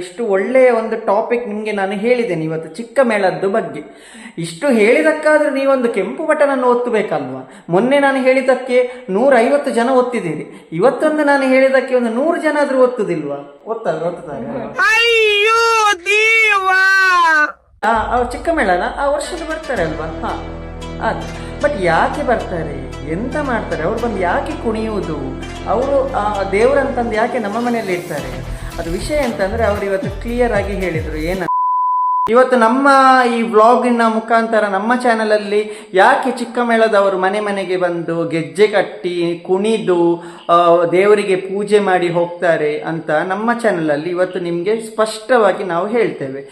ಇಷ್ಟು ಒಳ್ಳೆಯ ಒಂದು ಟಾಪಿಕ್ ನಿಮಗೆ ನಾನು ಹೇಳಿದ್ದೇನೆ ಇವತ್ತು ಚಿಕ್ಕ ಮೇಳದ್ದು ಬಗ್ಗೆ. ಇಷ್ಟು ಹೇಳಿದಕ್ಕಾದ್ರೆ ನೀವೊಂದು ಕೆಂಪು ಬಟನನ್ನು ಒತ್ತಬೇಕಲ್ವಾ? ಮೊನ್ನೆ ನಾನು ಹೇಳಿದ್ದಕ್ಕೆ ನೂರೈವತ್ತು ಜನ ಒತ್ತಿದ್ದೀರಿ. ಇವತ್ತೊಂದು ನಾನು ಹೇಳಿದಕ್ಕೆ ಒಂದು ನೂರು ಜನ ಆದ್ರೂ ಒತ್ತುದಿಲ್ವಾ? ಒತ್ತಲ್ಲ ಒತ್ತಾರೆ ಆ ಚಿಕ್ಕ ಮೇಳನ ಆ ವರ್ಷದ ಬರ್ತಾರೆ ಅಲ್ವಾ? ಹಾ ಅದು ಬಟ್ ಯಾಕೆ ಬರ್ತಾರೆ? ಎಂತ ಮಾಡ್ತಾರೆ? ಅವ್ರು ಬಂದು ಯಾಕೆ ಕುಣಿಯುವುದು? ಅವರು ದೇವರಂತಂದು ಯಾಕೆ ನಮ್ಮ ಮನೆಯಲ್ಲಿ ಇರ್ತಾರೆ ಅದು ವಿಷಯ ಅಂತಂದ್ರೆ ಅವ್ರು ಇವತ್ತು ಕ್ಲಿಯರ್ ಆಗಿ ಹೇಳಿದ್ರು ಏನ ಇವತ್ತು ನಮ್ಮ ಈ ವ್ಲಾಗಿನ ಮುಖಾಂತರ ನಮ್ಮ ಚಾನಲಲ್ಲಿ ಯಾಕೆ ಚಿಕ್ಕಮೇಳದವರು ಮನೆ ಮನೆಗೆ ಬಂದು ಗೆಜ್ಜೆ ಕಟ್ಟಿ ಕುಣಿದು ದೇವರಿಗೆ ಪೂಜೆ ಮಾಡಿ ಹೋಗ್ತಾರೆ ಅಂತ ನಮ್ಮ ಚಾನಲಲ್ಲಿ ಇವತ್ತು ನಿಮಗೆ ಸ್ಪಷ್ಟವಾಗಿ ನಾವು ಹೇಳ್ತೇವೆ.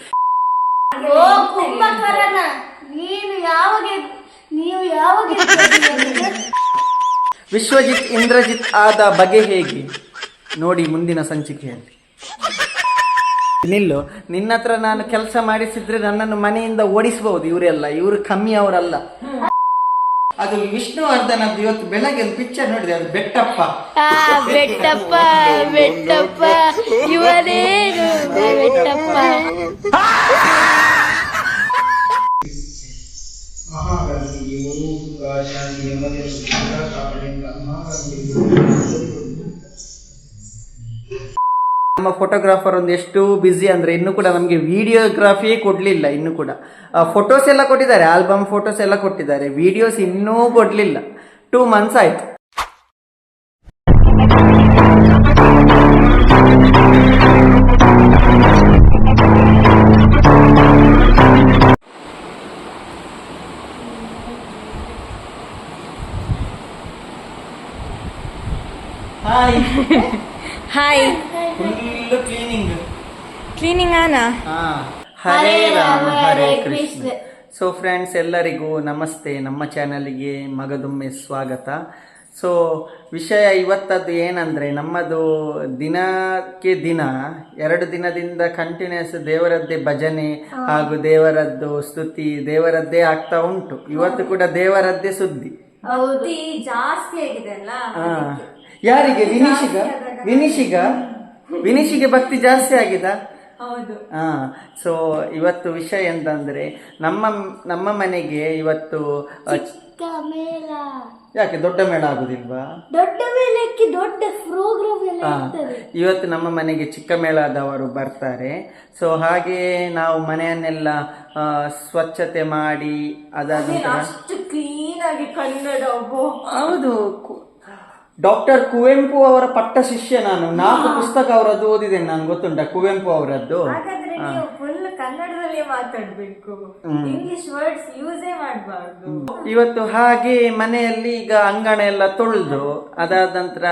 ವಿಶ್ವಜಿತ್ ಇಂದ್ರಜಿತ್ ಆದ ಬಗೆ ಹೇಗೆ? ನೋಡಿ ಮುಂದಿನ ಸಂಚಿಕೆಯಲ್ಲಿ. ನಿಲ್ಲು ನಿನ್ನ ಹತ್ರ ನಾನು ಕೆಲಸ ಮಾಡಿಸಿದ್ರೆ ನನ್ನನ್ನು ಮನೆಯಿಂದ ಓಡಿಸಬಹುದು ಇವರೆಲ್ಲ ಇವರು ಕಮ್ಮಿ ಅವರಲ್ಲ. ಅದು ವಿಷ್ಣುವರ್ಧನದ್ದು ಇವತ್ತು ಬೆಳಗ್ಗೆ ಒಂದು ಪಿಕ್ಚರ್ ನೋಡಿದೆ ಅದು ಬೆಟ್ಟಪ್ಪ. ಬೆಟ್ಟಪ್ಪ ಬೆಟ್ಟಪ್ಪ ಇವರೇನು ಬೆಟ್ಟಪ್ಪ. ಶಾಂತಿ ಸುಖ ಕಾಪಾಡಿಂದ ಮಹಾಗಣಪತಿಗೆ ನಮ್ಮ ಫೋಟೋಗ್ರಾಫರ್ ಒಂದು ಎಷ್ಟು ಬ್ಯುಸಿ ಅಂದ್ರೆ ಇನ್ನು ಕೂಡ ನಮಗೆ ವಿಡಿಯೋಗ್ರಾಫಿ ಕೊಡ್ಲಿಲ್ಲ ಇನ್ನು ಕೂಡ. ಫೋಟೋಸ್ ಎಲ್ಲ ಕೊಟ್ಟಿದ್ದಾರೆ ಆಲ್ಬಮ್ ಫೋಟೋಸ್ ಎಲ್ಲ ಕೊಟ್ಟಿದ್ದಾರೆ ವಿಡಿಯೋಸ್ ಇನ್ನೂ ಕೊಡ್ಲಿಲ್ಲ. ಟೂ ಮಂತ್ಸ್ ಆಯ್ತು. ಹಾಯ್ ಹಾಯ್ ಕ್ಲೀನಿಂಗ್ ಆನಾ ಹರೇ ರಾಮ ಹರೇ ಕೃಷ್ಣ. ಸೊ ಫ್ರೆಂಡ್ಸ್ ಎಲ್ಲರಿಗೂ ನಮಸ್ತೆ. ನಮ್ಮ ಚಾನಲ್ಗೆ ಮಗದೊಮ್ಮೆ ಸ್ವಾಗತ. ಸೊ ವಿಷಯ ಇವತ್ತದ್ದು ಏನಂದ್ರೆ ನಮ್ಮದು ದಿನಕ್ಕೆ ದಿನ ಎರಡು ದಿನದಿಂದ ಕಂಟಿನ್ಯೂಸ್ ದೇವರದ್ದೇ ಭಜನೆ ಹಾಗೂ ದೇವರದ್ದು ಸ್ತುತಿ ದೇವರದ್ದೇ ಆಗ್ತಾ ಉಂಟು. ಇವತ್ತು ಕೂಡ ದೇವರದ್ದೇ ಸುದ್ದಿ. ಹೌದು ಜಾಸ್ತಿ ಆಗಿದೆ ಅಲ್ಲ? ಯಾರಿಗೆ? ವಿನಿಶಿಗ? ವಿನಿಶಿಗ? ವಿನೀಶಿಗೆ ಭಕ್ತಿ ಜಾಸ್ತಿ ಆಗಿದ? ಹಾ ಸೊ ಇವತ್ತು ವಿಷಯ ಎಂತಂದ್ರೆ ನಮ್ಮ ನಮ್ಮ ಮನೆಗೆ ಇವತ್ತು ಯಾಕೆ ದೊಡ್ಡ ಮೇಳ ಆಗುದಿಲ್ವಾ? ದೊಡ್ಡ ಮೇಳಕ್ಕೆ ದೊಡ್ಡ ಪ್ರೋಗ್ರಾಮ್ ಇವತ್ತು ನಮ್ಮ ಮನೆಗೆ ಚಿಕ್ಕ ಮೇಳದವರು ಬರ್ತಾರೆ. ಸೊ ಹಾಗೆ ನಾವು ಮನೆಯನ್ನೆಲ್ಲ ಸ್ವಚ್ಛತೆ ಮಾಡಿ ಅದಾದ ಹೌದು ಡಾಕ್ಟರ್ ಕುವೆಂಪು ಅವರ ಪಟ್ಟ ಶಿಷ್ಯ ನಾನು. ನಾಲ್ಕು ಪುಸ್ತಕ ಅವರದ್ದು ಓದಿದ್ದೇನೆ ನಾನು ಗೊತ್ತುಂಟ? ಕುವೆಂಪು ಅವರದ್ದು? ಹಾಗಾದ್ರೆ ನೀವು ಫುಲ್ ಕನ್ನಡದಲ್ಲೇ ಮಾತಾಡ್ಬೇಕು. ಇಂಗ್ಲಿಷ್ ವರ್ಡ್ಸ್ ಯೂಸೇ ಮಾಡಬಾರ್ದು. ಇವತ್ತು ಹಾಗೆ ಮನೆಯಲ್ಲಿ ಈಗ ಅಂಗಣ ಎಲ್ಲ ತೊಳೆದು ಅದಾದ ನಂತರ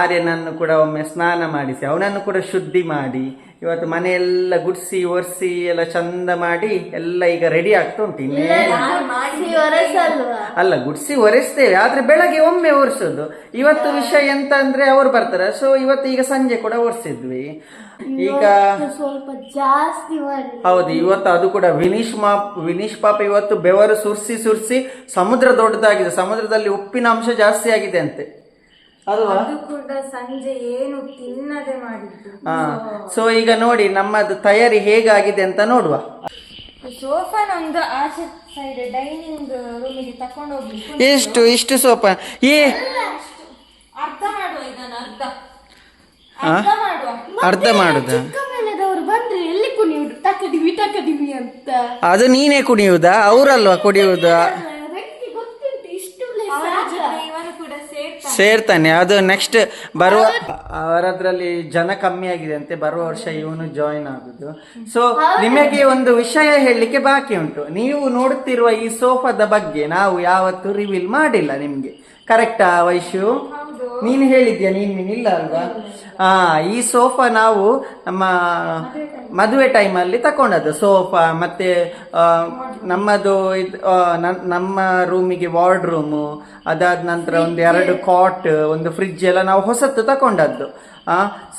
ಆರ್ಯನನ್ನು ಕೂಡ ಒಮ್ಮೆ ಸ್ನಾನ ಮಾಡಿಸಿ ಅವನನ್ನು ಕೂಡ ಶುದ್ಧಿ ಮಾಡಿ ಇವತ್ತು ಮನೆಯೆಲ್ಲ ಗುಡ್ಸಿ ಒರೆಸಿ ಎಲ್ಲ ಚಂದ ಮಾಡಿ ಎಲ್ಲ ಈಗ ರೆಡಿ ಆಗ್ತಾ ಉಂಟು ಇನ್ನೇನು. ಅಲ್ಲ ಗುಡ್ಸಿ ಒರೆಸ್ತೇವೆ ಆದ್ರೆ ಬೆಳಗ್ಗೆ ಒಮ್ಮೆ ಒರೆಸೋದು. ಇವತ್ತು ವಿಷಯ ಎಂತ ಅಂದ್ರೆ ಅವ್ರು ಬರ್ತಾರೆ ಸೊ ಇವತ್ತು ಈಗ ಸಂಜೆ ಕೂಡ ಒರೆಸಿದ್ವಿ. ಈಗ ಸ್ವಲ್ಪ ಜಾಸ್ತಿ ಹೌದು ಇವತ್ತು ಅದು ಕೂಡ ವಿನೀಶ್ ಮಾ ವಿನೀಶ್ ಪಾಪ ಇವತ್ತು ಬೆವರು ಸುರ್ಸಿ ಸುರ್ಸಿ ಸಮುದ್ರ ದೊಡ್ಡದಾಗಿದೆ ಸಮುದ್ರದಲ್ಲಿ ಉಪ್ಪಿನ ಅಂಶ ಜಾಸ್ತಿ ಆಗಿದೆ ಅಂತೆ. ಅದು ಕೂಡ ಸಂಜೆ ಏನು ತಿನ್ನದೆ ಮಾಡಿದ್ದು. ಹಾ ಸೊ ಈಗ ನೋಡಿ ನಮ್ಮದು ತಯಾರಿ ಹೇಗಾಗಿದೆ ಅಂತ ನೋಡುವ. ಸೋಫಾ ಒಂದು ಆಚೆ ಸೈಡ್ ಡೈನಿಂಗ್ ರೂಮಿಗೆ ತಕೊಂಡು ಹೋಗಿ ಎಷ್ಟು ಇಷ್ಟು ಸೋಫಾ? ಏ ಅರ್ಧ ಮಾಡುವ ಇದನ್ನ ಅರ್ಧ? ಅರ್ಧ ಮಾಡುವ. ಅರ್ಧ ಮಾಡುದ? ಚಿಕ್ಕಮೇಲದವರು ಬಂದ್ರೆ ಎಲ್ಲಿ ಕುಣಿಯುದು ತಕದಿವಿ ತಕದಿವಿ ಅಂತ. ಅದು ನೀನೇ ಕುಣಿಯುವುದಾ? ಅವರಲ್ವಾ ಕುಡಿಯುವುದಾ ನನಗೆ ಗೊತ್ತುಂಟು ಇಷ್ಟು ಇವನು ಕೂಡ ಸೇರ್ತಾನೆ. ಅದು ನೆಕ್ಸ್ಟ್ ಬರುವ ಅವರದ್ರಲ್ಲಿ ಜನ ಕಮ್ಮಿ ಆಗಿದೆ ಅಂತೆ. ಬರುವ ವರ್ಷ ಇವನು ಜಾಯಿನ್ ಆಗುದು ಸೊ ನಿಮಗೆ ಒಂದು ವಿಷಯ ಹೇಳಲಿಕ್ಕೆ ಬಾಕಿ ಉಂಟು. ನೀವು ನೋಡುತ್ತಿರುವ ಈ ಸೋಫಾದ ಬಗ್ಗೆ ನಾವು ಯಾವತ್ತು ರಿವೀಲ್ ಮಾಡಿಲ್ಲ ನಿಮ್ಗೆ. ಕರೆಕ್ಟಾ ವೈಶು? ನೀನು ಹೇಳಿದ್ಯಾ? ನೀನು ಇಲ್ಲ ಅಲ್ವಾ? ಹಾ ಈ ಸೋಫಾ ನಾವು ನಮ್ಮ ಮದುವೆ ಟೈಮಲ್ಲಿ ತಕೊಂಡದ್ದು. ಸೋಫಾ ಮತ್ತೆ ನಮ್ಮದು ಇದು ನಮ್ಮ ರೂಮಿಗೆ ವಾರ್ಡ್ ರೂಮು ಅದಾದ ನಂತರ ಒಂದು ಎರಡು ಕಾಟ್ ಒಂದು ಫ್ರಿಜ್ ಎಲ್ಲ ನಾವು ಹೊಸತ್ತು ತಕೊಂಡದ್ದು.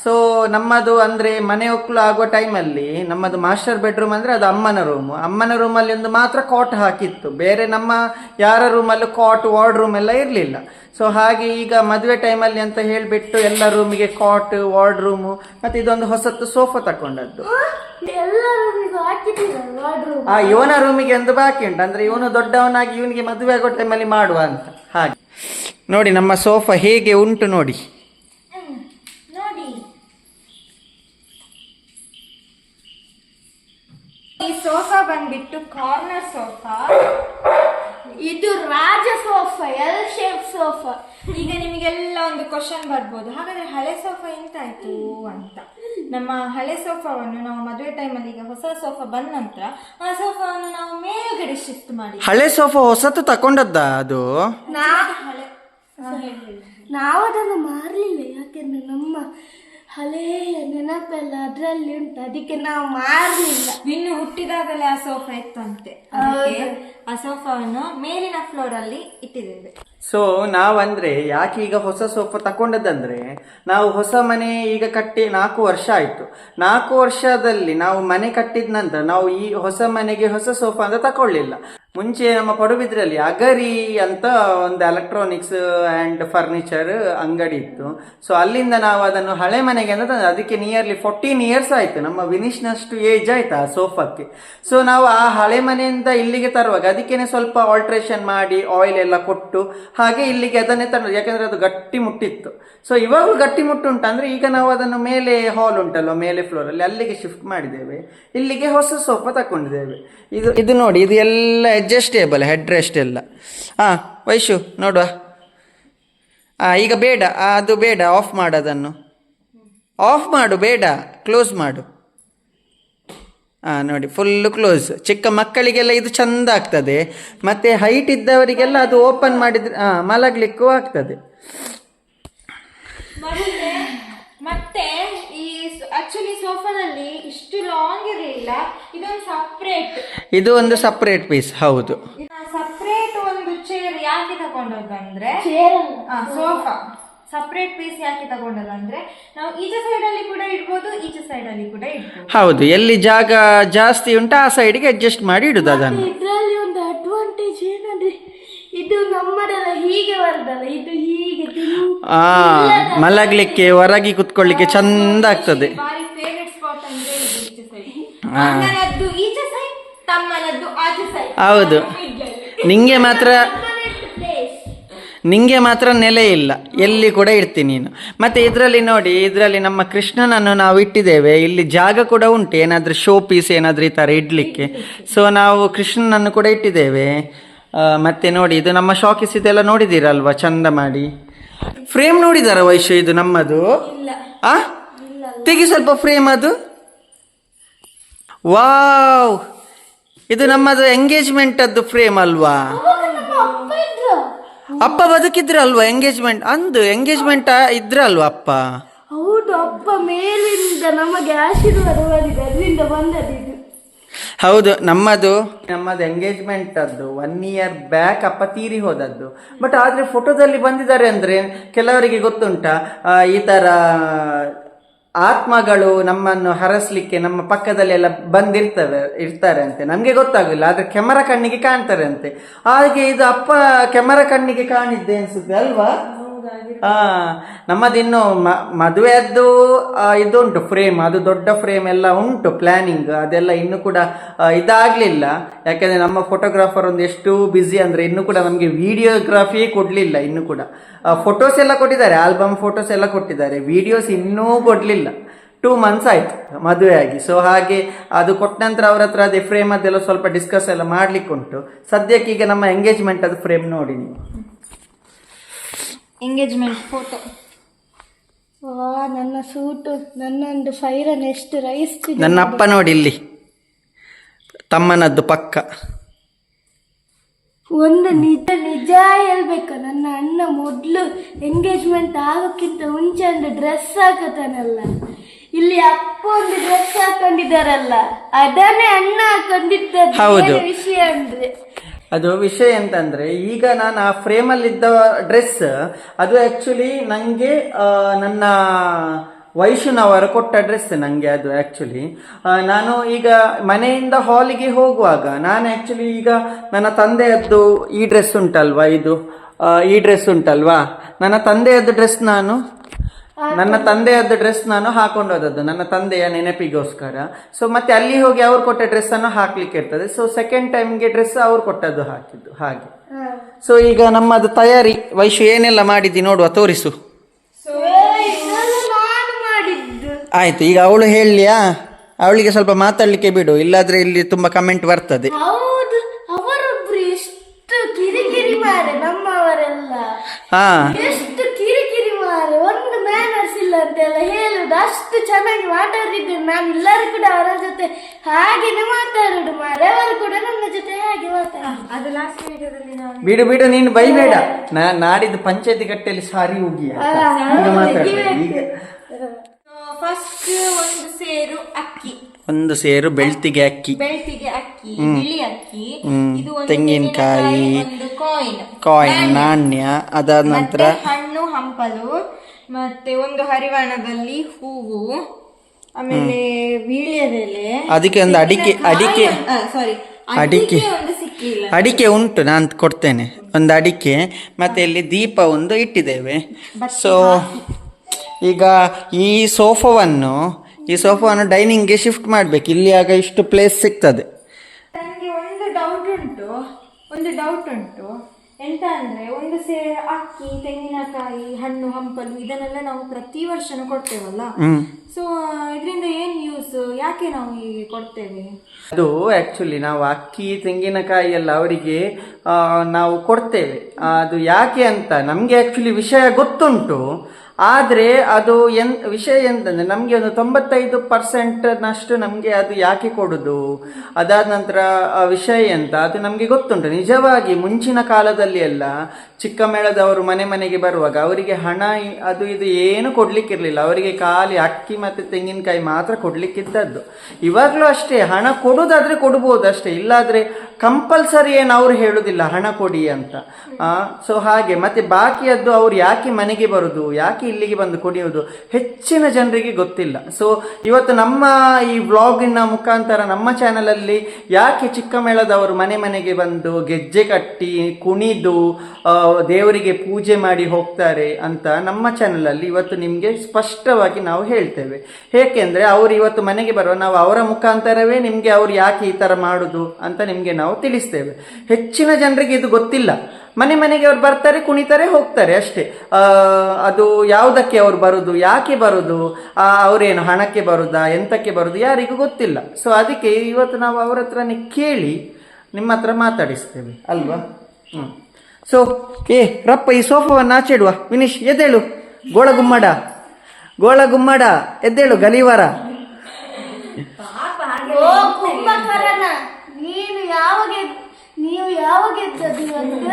ಸೊ ನಮ್ಮದು ಅಂದರೆ ಮನೆ ಒಕ್ಕಲು ಆಗುವ ಟೈಮಲ್ಲಿ ನಮ್ಮದು ಮಾಸ್ಟರ್ ಬೆಡ್ರೂಮ್ ಅಂದರೆ ಅದು ಅಮ್ಮನ ರೂಮ್ ಅಮ್ಮನ ರೂಮಲ್ಲಿ ಒಂದು ಮಾತ್ರ ಕಾಟ್ ಹಾಕಿತ್ತು. ಬೇರೆ ನಮ್ಮ ಯಾರ ರೂಮಲ್ಲೂ ಕಾಟ್ ವಾರ್ಡ್ ರೂಮ್ ಎಲ್ಲ ಇರಲಿಲ್ಲ. ಸೊ ಹಾಗೆ ಈಗ ಮದುವೆ ಟೈಮಲ್ಲಿ ಅಂತ ಹೇಳಿಬಿಟ್ಟು ಎಲ್ಲ ರೂಮಿಗೆ ಕಾಟ್ ವಾರ್ಡ್ ರೂಮು ಮತ್ತು ಇದೊಂದು ಹೊಸತ್ತು ಸೋಫಾ ತಕೊಂಡದ್ದು. ಆ ಇವನ ರೂಮಿಗೆ ಒಂದು ಬಾಕಿ ಉಂಟು. ಅಂದರೆ ಇವನು ದೊಡ್ಡವನಾಗಿ ಇವನಿಗೆ ಮದುವೆ ಆಗೋ ಟೈಮಲ್ಲಿ ಮಾಡುವ ಅಂತ. ಹಾಗೆ. ನೋಡಿ ನಮ್ಮ ಸೋಫಾ ಹೇಗೆ ಉಂಟು ನೋಡಿ. ಈ ಸೋಫಾ ಬಂದ್ಬಿಟ್ಟು ಕಾರ್ನರ್ ಸೋಫಾ. ಇದು Raja sofa L shape sofa. ಈಗ ನಿಮಗೆಲ್ಲ ಒಂದು ಕ್ವಶನ್ ಬರ್ಬೋದು. ಹಾಗಾದ್ರೆ ಹಳೆ ಸೋಫಾ ಎಂತಾಯ್ತು ಅಂತ. ನಮ್ಮ ಹಳೆ ಸೋಫಾವನ್ನು ನಾವು ಮದುವೆ ಟೈಮಲ್ಲಿ ಈಗ ಹೊಸ ಸೋಫಾ ಬಂದ ನಂತರ ಆ ಸೋಫಾವನ್ನು ನಾವು ಮೇಲ್ಗಡೆ ಶಿಫ್ಟ್ ಮಾಡಿ. ಹಳೆ ಸೋಫಾ ಹೊಸತು ತಕೊಂಡದ್ದ ಅದು? ಹಳೆ. ನಾವು ಅದನ್ನು ಮಾರಲಿಲ್ಲ ಯಾಕೆಂದ್ರೆ ನಮ್ಮ ಹಳೆಯ ನೆನಪೆಲ್ಲ ಅದರಲ್ಲಿ ಉಂಟು ಅದಕ್ಕೆ ನಾವು ಮಾರಲಿಲ್ಲ. ಇನ್ನು ಹುಟ್ಟಿದಾಗಲೇ ಆ ಸೋಫಾ ಇತ್ತಂತೆ. ಅದಕ್ಕೆ ಆ ಸೋಫಾವನ್ನು ಮೇಲಿನ ಫ್ಲೋರ್ ಅಲ್ಲಿ ಇಟ್ಟಿದ್ದೇವೆ. ಸೊ ನಾವಂದ್ರೆ ಯಾಕೆ ಈಗ ಹೊಸ ಸೋಫಾ ತಕೊಂಡದಂದ್ರೆ ನಾವು ಹೊಸ ಮನೆ ಈಗ ಕಟ್ಟಿ ನಾಲ್ಕು ವರ್ಷ ಆಯ್ತು. ನಾಲ್ಕು ವರ್ಷದಲ್ಲಿ ನಾವು ಮನೆ ಕಟ್ಟಿದ ನಂತರ ನಾವು ಈ ಹೊಸ ಮನೆಗೆ ಹೊಸ ಸೋಫಾ ಅಂತ ತಕೊಳ್ಳಿಲ್ಲ. ಮುಂಚೆ ನಮ್ಮ ಪಡುಬಿದ್ರಲ್ಲಿ ಅಗರಿ ಅಂತ ಒಂದು ಎಲೆಕ್ಟ್ರಾನಿಕ್ಸ್ ಆ್ಯಂಡ್ ಫರ್ನಿಚರ್ ಅಂಗಡಿ ಇತ್ತು. ಸೊ ಅಲ್ಲಿಂದ ನಾವು ಅದನ್ನು ಹಳೆ ಮನೆಗೆ ಅಂತ. ಅದಕ್ಕೆ ನಿಯರ್ಲಿ ಫೋರ್ಟೀನ್ ಇಯರ್ಸ್ ಆಯ್ತು. ನಮ್ಮ ವಿನಿಷ್ನಷ್ಟು ಏಜ್ ಆಯ್ತಾ ಆ ಸೋಫಾಕ್ಕೆ. ಸೊ ನಾವು ಆ ಹಳೆ ಮನೆಯಿಂದ ಇಲ್ಲಿಗೆ ತರುವಾಗ ಅದಕ್ಕೇನೆ ಸ್ವಲ್ಪ ಆಲ್ಟ್ರೇಷನ್ ಮಾಡಿ ಆಯಿಲ್ ಎಲ್ಲ ಕೊಟ್ಟು, ಹಾಗೆ ಇಲ್ಲಿಗೆ ಅದನ್ನೇ ತಂದದ್ದು ಯಾಕಂದ್ರೆ ಅದು ಗಟ್ಟಿ ಮುಟ್ಟಿತ್ತು. ಸೊ ಇವಾಗಲೂ ಗಟ್ಟಿ ಮುಟ್ಟುಂಟು. ಅಂದರೆ ಈಗ ನಾವು ಅದನ್ನು ಮೇಲೆ ಹಾಲ್ ಉಂಟಲ್ಲ ಮೇಲೆ ಫ್ಲೋರ್ ಅಲ್ಲಿ, ಅಲ್ಲಿಗೆ ಶಿಫ್ಟ್ ಮಾಡಿದ್ದೇವೆ. ಇಲ್ಲಿಗೆ ಹೊಸ ಸೋಫಾ ತಕೊಂಡಿದ್ದೇವೆ ಇದು ಇದು ನೋಡಿ, ಇದು ಎಲ್ಲ ಅಡ್ಜಸ್ಟೇಬಲ್ ಹೆಡ್ ರೆಸ್ಟ್ ಎಲ್ಲ. ಹಾಂ ವೈಶು, ನೋಡುವ. ಹಾಂ ಈಗ ಬೇಡ ಅದು ಬೇಡ ಆಫ್ ಮಾಡೋದನ್ನು ಆಫ್ ಮಾಡು, ಬೇಡ ಕ್ಲೋಸ್ ಮಾಡು. ಹಾಂ ನೋಡಿ ಫುಲ್ಲು ಕ್ಲೋಸ್ ಚಿಕ್ಕ ಮಕ್ಕಳಿಗೆಲ್ಲ ಇದು ಚಂದ ಆಗ್ತದೆ. ಮತ್ತು ಹೈಟ್ ಇದ್ದವರಿಗೆಲ್ಲ ಅದು ಓಪನ್ ಮಾಡಿದ್ರೆ ಹಾಂ ಮಲಗಲಿಕ್ಕೂ ಆಗ್ತದೆ. ಆಕ್ಚುಲಿ ಸೋಫಾದಲ್ಲಿ ಇಷ್ಟು ಲಾಂಗ್ ಇರಲಿಲ್ಲ ಇದೊಂದು ಸಪ್ರೇಟ್ ಇದು ಒಂದು ಸಪ್ರೇಟ್ ಪೀಸ್ ಹೌದು. ಸಪ್ರೇಟ್ ಒಂದು ಚೇರ್ ಯಾಕೆ ತಗೊಂಡ್ರೆ ಚೇರ್ ಸೋಫಾ ಸಪ್ರೇಟ್ ಪೀಸ್ ಯಾಕೆ ತಗೊಂಡದಂದ್ರೆ ನಾವು ಈಚೆ ಸೈಡ್ ಅಲ್ಲಿ ಕೂಡ ಇಡ್ಬೋದು ಈಚೆ ಸೈಡ್ ಅಲ್ಲಿ ಕೂಡ ಇಡ್ಬೋದು. ಹೌದು ಎಲ್ಲಿ ಜಾಗ ಜಾಸ್ತಿ ಉಂಟು ಆ ಸೈಡಿಗೆ ಅಡ್ಜಸ್ಟ್ ಮಾಡಿ ಇಡುದು ಅದನ್ನು. ಇದರಲ್ಲಿ ಒಂದು ಅಡ್ವಾಂಟೇಜ್ ಇದು ನಮ್ಮದೆಲ್ಲ ಹೀಗೆ ಇದು ಹೀಗೆ ತಿನ್ನು ಆ ಮಲಗಲಿಕ್ಕೆ ಹೊರಗೆ ಕುತ್ಕೊಳ್ಳಿಕ್ಕೆ ಚಂದ ಆಗ್ತದೆ. ಬಾರಿ ಫೇವ್ರೆಟ್ ಸ್ಪಾಟ್ ಅಂದ್ರೆ ಇದು ಈಚೆ ಸೈಡ್ ಅಣ್ಣನದ್ದು ಈಚೆ ಸೈಡ್ ತಮ್ಮನದ್ದು ಆಚೆ ಸೈಡ್ ಹೌದು. ನಿಂಗೆ ಮಾತ್ರ ನಿಂಗೆ ಮಾತ್ರ ನೆಲೆ ಇಲ್ಲ. ಎಲ್ಲಿ ಕೂಡ ಇರ್ತೀನಿ ನೀನು. ಮತ್ತೆ ಇದರಲ್ಲಿ ನೋಡಿ ಇದರಲ್ಲಿ ನಮ್ಮ ಕೃಷ್ಣನನ್ನು ನಾವು ಇಟ್ಟಿದ್ದೇವೆ. ಇಲ್ಲಿ ಜಾಗ ಕೂಡ ಉಂಟು. ಏನಾದರೂ ಶೋ ಪೀಸ್ ಏನಾದರೂ ಈ ಥರ ಇಡಲಿಕ್ಕೆ. ಸೊ ನಾವು ಕೃಷ್ಣನನ್ನು ಕೂಡ ಇಟ್ಟಿದ್ದೇವೆ. ಮತ್ತೆ ನೋಡಿ ಇದು ನಮ್ಮ ಶಾಕಿಸ್ ಇದೆಲ್ಲ ನೋಡಿದ್ದೀರಲ್ವಾ? ಚಂದ ಮಾಡಿ. ಫ್ರೇಮ್ ನೋಡಿದಾರ ವೈಶ್ಯ ಇದು ನಮ್ಮದು? ಆ? ತೆಗಿ ಸ್ವಲ್ಪ ಫ್ರೇಮ್ ಅದು. ವಾವ್ ಇದು ನಮ್ಮದು ಎಂಗೇಜ್ಮೆಂಟ್ ಅದ್ದು ಫ್ರೇಮ್ ಅಲ್ವಾ? ಅಪ್ಪ ಬದುಕಿದ್ರಲ್ವಾ ಎಂಗೇಜ್ಮೆಂಟ್ ಅಂದು ಎಂಗೇಜ್ಮೆಂಟ್ ಇದ್ರಲ್ವಾ ಅಪ್ಪ? ಹೌದು ಅಪ್ಪ ಮೇಲಿಂದ ನಮಗೆ ಆಶೀರ್ವಾದ ಮಾಡಿದ ಅದರಿಂದ ಬಂದದ್ದು ಹೌದು, ನಮ್ಮದು ನಮ್ಮದು ಎಂಗೇಜ್ಮೆಂಟ್ ಅದ್ದು ಒನ್ ಇಯರ್ ಬ್ಯಾಕ್ ಅಪ್ಪ ತೀರಿ ಹೋದದ್ದು. ಬಟ್ ಆದ್ರೆ ಫೋಟೋದಲ್ಲಿ ಬಂದಿದ್ದಾರೆ ಅಂದ್ರೆ ಕೆಲವರಿಗೆ ಗೊತ್ತುಂಟಾ ಈ ತರ, ಆತ್ಮಗಳು ನಮ್ಮನ್ನು ಹರಸ್ಲಿಕ್ಕೆ ನಮ್ಮ ಪಕ್ಕದಲ್ಲಿ ಎಲ್ಲ ಬಂದಿರ್ತವೆ, ಇರ್ತಾರೆ ಅಂತೆ. ನಮ್ಗೆ ಗೊತ್ತಾಗಲಿಲ್ಲ ಆದ್ರೆ ಕೆಮರಾ ಕಣ್ಣಿಗೆ ಕಾಣ್ತಾರೆ ಅಂತೆ. ಹಾಗೆ ಇದು ಅಪ್ಪ ಕೆಮರಾ ಕಣ್ಣಿಗೆ ಕಾಣಿದ್ದೆ ಅನ್ಸುತ್ತೆ ಅಲ್ವಾ? ನಮ್ಮದಿನ್ನು ಮದುವೆಯದ್ದು ಇದುಂಟು ಫ್ರೇಮ್ ಅದು ದೊಡ್ಡ ಫ್ರೇಮ್ ಎಲ್ಲ ಉಂಟು ಪ್ಲಾನಿಂಗ್ ಅದೆಲ್ಲ ಇನ್ನು ಕೂಡ ಇದಾಗ್ಲಿಲ್ಲ. ಯಾಕಂದ್ರೆ ನಮ್ಮ ಫೋಟೋಗ್ರಾಫರ್ ಒಂದು ಎಷ್ಟು ಬ್ಯುಸಿ ಅಂದ್ರೆ ಇನ್ನು ಕೂಡ ನಮಗೆ ವಿಡಿಯೋಗ್ರಫಿ ಕೊಡ್ಲಿಲ್ಲ ಇನ್ನು ಕೂಡ. ಫೋಟೋಸ್ ಎಲ್ಲ ಕೊಟ್ಟಿದ್ದಾರೆ ಆಲ್ಬಮ್ ಫೋಟೋಸ್ ಎಲ್ಲ ಕೊಟ್ಟಿದ್ದಾರೆ ವಿಡಿಯೋಸ್ ಇನ್ನೂ ಕೊಡ್ಲಿಲ್ಲ. ಟೂ ಮಂತ್ಸ್ ಆಯ್ತು ಮದುವೆ ಆಗಿ. ಸೊ ಹಾಗೆ ಅದು ಕೊಟ್ಟ ನಂತರ ಅವ್ರ ಹತ್ರ ಅದೇ ಫ್ರೇಮ್ ಅದೆಲ್ಲ ಸ್ವಲ್ಪ ಡಿಸ್ಕಸ್ ಎಲ್ಲ ಮಾಡ್ಲಿಕ್ಕೆ ಉಂಟು ಸದ್ಯಕ್ಕೆ ಈಗ ನಮ್ಮ ಎಂಗೇಜ್ಮೆಂಟ್ ಅದು ಫ್ರೇಮ್ ನೋಡಿ ನೀವು. ಎಂಗೇಜ್ಮೆಂಟ್ ಫೋಟೋ ವಾ ನನ್ನ ಸೂಟು ನನ್ನೊಂದು ಫೈರನ್ ಎಷ್ಟು ರೈಸ್ ನನ್ನ ಅಪ್ಪ ನೋಡಿ. ಇಲ್ಲಿ. ತಮ್ಮನದ್ದು ಪಕ್ಕ. ಒಂದು ನಿಜ ನಿಜ ಹೇಳ್ಬೇಕು. ನನ್ನ ಅಣ್ಣ ಮೊದಲು ಎಂಗೇಜ್ಮೆಂಟ್ ಆಗೋಕ್ಕಿಂತ ಮುಂಚೆ ಒಂದು ಡ್ರೆಸ್ ಹಾಕತಾನಲ್ಲ. ಇಲ್ಲಿ ಅಪ್ಪ ಒಂದು ಡ್ರೆಸ್ ಹಾಕೊಂಡಿದ್ದಾರಲ್ಲ. ಅದನ್ನೇ ಅಣ್ಣ ಹಾಕೊಂಡಿದ್ದ. ಹೌದು. ವಿಷಯ ಅಂದ್ರೆ ಅದು ವಿಷಯ ಎಂತಂದ್ರೆ, ಈಗ ನಾನು ಆ ಫ್ರೇಮಲ್ಲಿದ್ದ ಡ್ರೆಸ್, ಅದು ಆ್ಯಕ್ಚುಲಿ ನನಗೆ ನನ್ನ ವೈಷ್ಣವರು ಕೊಟ್ಟ ಡ್ರೆಸ್ ನನಗೆ ಅದು ಆ್ಯಕ್ಚುಲಿ ನಾನು ಈಗ ಮನೆಯಿಂದ ಹಾಲಿಗೆ ಹೋಗುವಾಗ, ನಾನು ಆ್ಯಕ್ಚುಲಿ ಈಗ ನನ್ನ ತಂದೆಯದ್ದು ಈ ಡ್ರೆಸ್ ಉಂಟಲ್ವಾ ಇದು? ಈ ಡ್ರೆಸ್ ಉಂಟಲ್ವಾ? ನನ್ನ ತಂದೆಯದ್ದು ಡ್ರೆಸ್ ನಾನು ನನ್ನ ತಂದೆಯದ್ದು ಡ್ರೆಸ್ ನಾನು ಹಾಕೊಂಡು ಹೋದದ್ದು. ನನ್ನ ತಂದೆಯ ನೆನಪಿಗೋಸ್ಕರ. ಸೊ ಮತ್ತೆ ಅಲ್ಲಿ ಹೋಗಿ ಅವ್ರು ಕೊಟ್ಟ ಡ್ರೆಸ್ ಅನ್ನು ಹಾಕ್ಲಿಕ್ಕೆ ಇರ್ತದೆ. ಸೊ ಸೆಕೆಂಡ್ ಟೈಮ್ಗೆ ಡ್ರೆಸ್ ಅವ್ರು ಕೊಟ್ಟದ್ದು ಹಾಕಿದ್ದು ಹಾಗೆ. ಸೊ ಈಗ ನಮ್ಮದು ತಯಾರಿ. ವೈಶು ಏನೆಲ್ಲ ಮಾಡಿದ್ದಿ ನೋಡುವ ತೋರಿಸು. ಆಯ್ತು ಈಗ ಅವಳು ಹೇಳಿಯಾ ಅವಳಿಗೆ ಸ್ವಲ್ಪ ಮಾತಾಡ್ಲಿಕ್ಕೆ ಬಿಡು. ಇಲ್ಲಾದ್ರೆ ಇಲ್ಲಿ ತುಂಬಾ ಕಮೆಂಟ್ ಬರ್ತದೆ. ಹಾ. ಮಾರೆ ಒಂದು ಮ್ಯಾನರ್ಸ್ ಇಲ್ಲ ಅಂತೆಲ್ಲ ಹೇಳುದು. ಅಷ್ಟು ಚೆನ್ನಾಗಿ ಮಾತಾಡಿದ್ದೆ ನಾನು ಎಲ್ಲರೂ ಕೂಡ ಅವರ ಜೊತೆ ಹಾಗೇನೆ ಮಾತಾಡುದು ಮಾರೆ. ಅವರು ಕೂಡ ನನ್ನ ಜೊತೆ ಹಾಗೆ ಮಾತಾಡುದು ಅದು ಲಾಸ್ಟ್ ವಿಡಿಯೋದಲ್ಲಿ ನಾವು ಬಿಡು ಬಿಡು ನೀನು ಬೈಬೇಡ. ನಾ ನಾಡಿದ್ದು ಪಂಚಾಯತಿ ಕಟ್ಟೆಯಲ್ಲಿ ಸಾರಿ ಹೋಗಿ ಆಯ್ತಾ? ಈಗ ಮಾತಾಡು ಈಗ ಫಸ್ಟ್ ಒಂದು ಸೇರು ಅಕ್ಕಿ. ಒಂದು ಸೇರು ಬೆಳ್ತಿಗೆ ಅಕ್ಕಿ. ಬೆಳ್ತಿಗೆ ಅಕ್ಕಿ ಬಿಳಿ ಅಕ್ಕಿ. ಇದು ಒಂದು ತೆಂಗಿನಕಾಯಿ, ಒಂದು ಕಾಯಿನ್ ಕಾಯಿನ್ ನಾಣ್ಯ. ಅದಾದ ನಂತರ ಹಣ್ಣು ಹಂಪಲು ಮತ್ತೆ ಒಂದು ಹರಿವಾಣದಲ್ಲಿ ಹೂವು ಆಮೇಲೆ ವೀಳ್ಯದೆಲೆ. ಅದಕ್ಕೆ ಒಂದು ಅಡಿಕೆ ಅಡಿಕೆ. ಸಾರಿ ಅಡಿಕೆ. ಅಡಿಕೆ ಉಂಟು ನಾನು ಕೊಡ್ತೇನೆ. ಒಂದು ಅಡಿಕೆ ಮತ್ತೆ ಇಲ್ಲಿ ದೀಪ ಒಂದು ಇಟ್ಟಿದ್ದೇವೆ. ಸೊ ಈಗ ಈ ಸೋಫಾವನ್ನು ಈ ಸೋಫಾವನ್ನು ಡೈನಿಂಗ್ಗೆ ಶಿಫ್ಟ್ ಮಾಡಬೇಕು. ಇಲ್ಲಿ ಆಗ ಇಷ್ಟು ಪ್ಲೇಸ್ ಸಿಗ್ತದೆ. ನನಗೆ ಒಂದು ಡೌಟ್ ಉಂಟು. ಒಂದು ಡೌಟ್ ಉಂಟು. ಎಂತ ಅಂದ್ರೆ ಒಂದು ಸೇ ಅಕ್ಕಿ ತೆಂಗಿನಕಾಯಿ ಹಣ್ಣು ಹಂಪಲು ಇದನ್ನೆಲ್ಲ ನಾವು ಪ್ರತಿ ವರ್ಷನೂ ಕೊಡ್ತೇವಲ್ಲ? ಸೊ ಇದರಿಂದ ಏನ್ ಯೂಸ್ ಯಾಕೆ ನಾವು ಹೀಗೆ ಕೊಡ್ತೇವೆ? ಅದು ಆ್ಯಕ್ಚುಲಿ ನಾವು ಅಕ್ಕಿ ತೆಂಗಿನಕಾಯಿ ಎಲ್ಲ ಅವರಿಗೆ ನಾವು ಕೊಡ್ತೇವೆ. ಅದು ಯಾಕೆ ಅಂತ ನಮಗೆ ಆ್ಯಕ್ಚುಲಿ ವಿಷಯ ಗೊತ್ತುಂಟು. ಆದರೆ ಅದು ಎನ್, ವಿಷಯ ಎಂತಂದರೆ ನಮಗೆ ಒಂದು ತೊಂಬತ್ತೈದು ಪರ್ಸೆಂಟ್ನಷ್ಟು ನಮಗೆ ಅದು ಯಾಕೆ ಕೊಡೋದು? ಅದಾದ ನಂತರ, ಆ ವಿಷಯ ಎಂತ? ಅದು ನಮಗೆ ಗೊತ್ತುಂಟು. ನಿಜವಾಗಿ ಮುಂಚಿನ ಕಾಲದಲ್ಲಿ ಎಲ್ಲ ಚಿಕ್ಕ ಮೇಳದವರು ಮನೆ ಮನೆಗೆ ಬರುವಾಗ ಅವರಿಗೆ ಹಣ, ಅದು ಇದು ಏನು ಕೊಡಲಿಕ್ಕಿರಲಿಲ್ಲ. ಅವರಿಗೆ ಖಾಲಿ ಅಕ್ಕಿ ಮತ್ತು ತೆಂಗಿನಕಾಯಿ ಮಾತ್ರ ಕೊಡಲಿಕ್ಕಿದ್ದದ್ದು. ಇವಾಗಲೂ ಅಷ್ಟೇ, ಹಣ ಕೊಡುವುದಾದ್ರೆ ಕೊಡ್ಬೋದು ಅಷ್ಟೇ. ಇಲ್ಲಾದರೆ ಕಂಪಲ್ಸರಿ ಏನು ಅವರು ಹೇಳುವುದಿಲ್ಲ ಹಣ ಕೊಡಿ ಅಂತ. ಸೊ ಹಾಗೆ. ಮತ್ತೆ ಬಾಕಿಯದ್ದು ಅವ್ರು ಯಾಕೆ ಮನೆಗೆ ಬರುದು? ಯಾಕೆ ಇಲ್ಲಿಗೆ ಬಂದು ಕುಡಿಯುವುದು? ಹೆಚ್ಚಿನ ಜನರಿಗೆ ಗೊತ್ತಿಲ್ಲ. ಸೊ ಇವತ್ತು ನಮ್ಮ ಈ ವ್ಲಾಗಿನ ಮುಖಾಂತರ ನಮ್ಮ ಚಾನಲಲ್ಲಿ ಯಾಕೆ ಚಿಕ್ಕ ಮೇಳದವರು ಮನೆ ಮನೆಗೆ ಬಂದು ಗೆಜ್ಜೆ ಕಟ್ಟಿ, ಕುಣಿದು ದೇವರಿಗೆ ಪೂಜೆ ಮಾಡಿ ಹೋಗ್ತಾರೆ ಅಂತ ನಮ್ಮ ಚಾನಲಲ್ಲಿ ಇವತ್ತು ನಿಮಗೆ ಸ್ಪಷ್ಟವಾಗಿ ನಾವು ಹೇಳ್ತೇವೆ. ಏಕೆಂದರೆ ಅವರು ಇವತ್ತು ಮನೆಗೆ ಬರುವ ನಾವು ಅವರ ಮುಖಾಂತರವೇ ನಿಮಗೆ ಅವ್ರು ಯಾಕೆ ಈ ಥರ ಮಾಡುದು ಅಂತ ನಿಮಗೆ ನಾವು ತಿಳಿಸ್ತೇವೆ. ಹೆಚ್ಚಿನ ಜನರಿಗೆ ಇದು ಗೊತ್ತಿಲ್ಲ. ಮನೆ ಮನೆಗೆ ಅವ್ರು ಬರ್ತಾರೆ ಕುಣಿತಾರೆ ಹೋಗ್ತಾರೆ ಅಷ್ಟೇ. ಆ, ಅದು ಯಾವುದಕ್ಕೆ ಅವ್ರು ಬರೋದು ಯಾಕೆ ಬರೋದು ಅವರೇನು ಹಣಕ್ಕೆ ಬರೋದಾ ಎಂತಕ್ಕೆ ಬರೋದು ಯಾರಿಗೂ ಗೊತ್ತಿಲ್ಲ. ಸೊ ಅದಕ್ಕೆ ಇವತ್ತು ನಾವು ಅವ್ರ ಹತ್ರನೇ ಕೇಳಿ ನಿಮ್ಮ ಹತ್ರ ಮಾತಾಡಿಸ್ತೇವೆ ಅಲ್ವಾ? ಹ್ಞೂ ಸೊ ಏ ರಪ್ಪ ಈ ಸೋಫಾವನ್ನು ಆಚೆಡುವ. ವಿನೀಶ್ ಎದ್ದೇಳು. ಗೋಳ ಗೋಳಗುಮ್ಮಡ ಗೋಳ ಗುಮ್ಮಡ ಎದ್ದೇಳು ಗಲಿವಾರ ನೀನು ಯಾವಾಗ ನೀವು ಯಾವಾಗ ಎದ್ದದ್ದು ಇವತ್ತು?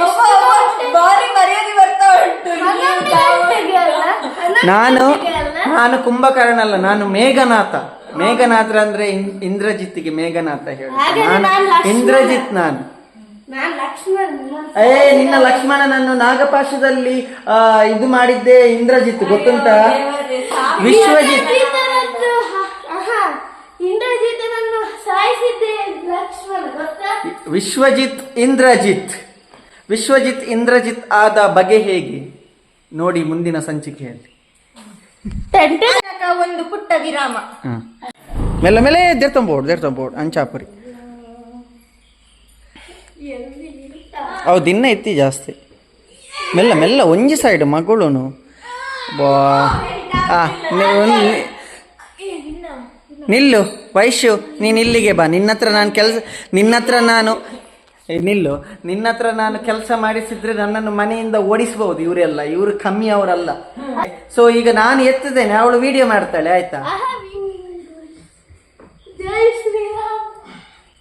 ಎಷ್ಟು ಬಾರಿ ಮರ್ಯಾದೆ ಬರ್ತಾ ಉಂಟು ನಾನು ಅಲ್ಲ? ನಾನು ಕುಂಭಕರ್ಣ ಅಲ್ಲ? ನಾನು ಮೇಘನಾಥ. ಮೇಘನಾಥ ಅಂದ್ರೆ ಇಂದ್ರಜಿತ್ಗೆ ಇಂದ್ರಜಿತ್ತಿಗೆ ಮೇಘನಾಥ ಹೇಳಿ ಇಂದ್ರಜಿತ್ ನಾನು. ನಾನ್ ಲಕ್ಷ್ಮಣ್ ನಾನು? ಏ ನಿನ್ನ ಲಕ್ಷ್ಮಣನನ್ನು ನಾಗಪಾಶದಲ್ಲಿ ಆ, ಇದು ಮಾಡಿದ್ದೆ ಇಂದ್ರಜಿತ್ ಗೊತ್ತುಂಟ? ವಿಶ್ವಜಿತ್. ಇಂದ್ರಜಿತನನ್ನು ಸಾಯಿಸಿದ್ದೆ ಲಕ್ಷ್ಮಣ ಗೊತ್ತಾ? ವಿಶ್ವಜಿತ್ ಇಂದ್ರಜಿತ್. ವಿಶ್ವಜಿತ್ ಇಂದ್ರಜಿತ್ ಆದ ಬಗೆ ಹೇಗೆ? ನೋಡಿ ಮುಂದಿನ ಸಂಚಿಕೆಯಲ್ಲಿ. ಒಂದು ಪುಟ್ಟ ವಿರಾಮ. ಮೆಲ್ಲ ಮೇಲೆ ದೇರ್ತಂಬೋಡು ದೇರ್ತಂಬೋಡು ಅಂಚಾಪುರಿ. ಅವು ದಿನ ಇತ್ತಿ ಜಾಸ್ತಿ. ಮೆಲ್ಲ ಮೆಲ್ಲ ಒಂಜಿ ಸೈಡ್ ಮಗಳು ಬಾ. ನಿಲ್ಲು ವೈಶ್ಯು ನೀನು ಇಲ್ಲಿಗೆ ಬಾ ನಿನ್ನ ಹತ್ರ ನಾನು ಕೆಲಸ ನಿನ್ನ ಹತ್ರ ನಾನು ನಿಲ್ಲು ನಿನ್ನ ಹತ್ರ ನಾನು ಕೆಲಸ ಮಾಡಿಸಿದ್ರೆ ನನ್ನನ್ನು ಮನೆಯಿಂದ ಓಡಿಸಬಹುದು ಇವರೆಲ್ಲ ಇವರು ಕಮ್ಮಿ ಅವರಲ್ಲ ಸೊ ಈಗ ನಾನು ಎತ್ತಿದ್ದೇನೆ ಅವಳು ವಿಡಿಯೋ ಮಾಡ್ತಾಳೆ ಆಯ್ತಾ